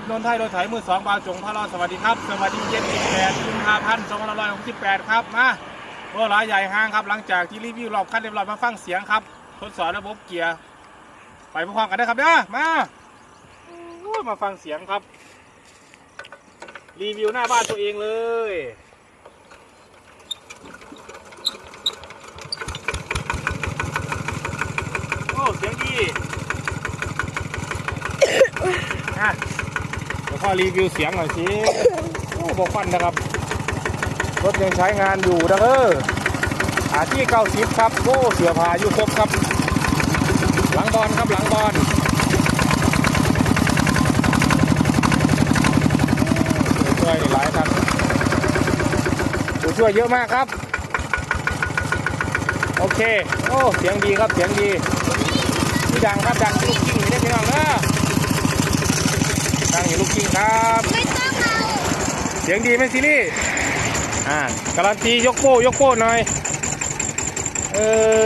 บนนทไทยรถไถมือสองบาวจงพะรอสวัสดีครับ สวัสดีเย็นสิบแปดกุมภาพันธ์สองพันห้าร้อยหกสิบแปดครับ มาโอ้ร้ายใหญ่ห้างครับ หลังจากที่รีวิวรอบคันเรียบร้อยมาฟังเสียงครับ ทดสอบระบบเกียร์ ไปพร้อมกันนะครับเด้อมาโอ้มาฟังเสียงครับ รีวิวหน้าบ้านตัวเองเลยโอ้เสียงดีอะ เดี๋ยวพ่อรีวิวเสียงหน่อยสิโอ้บอกฟันนะครับ รถยังใช้งานอยู่นะเอออาที่เก้าสิบครับโอ้เสือผาอยู่ครบครับ หลังบอลครับหลังบอลผู้ช่วยนี่หลายครับผู้ช่วยเยอะมากครับ โอเค โอ้ เสียงดีครับ เสียงดีที่ดังครับ ดังลูกกิ้งนี่ได้พี่น้องนะ ดังอยู่ลูกกิ้งครับ ไม่ต้องเอาเสียงดีไหมซีรีส์อ่าการันตียกโป้ยกโป้หน่อย เออ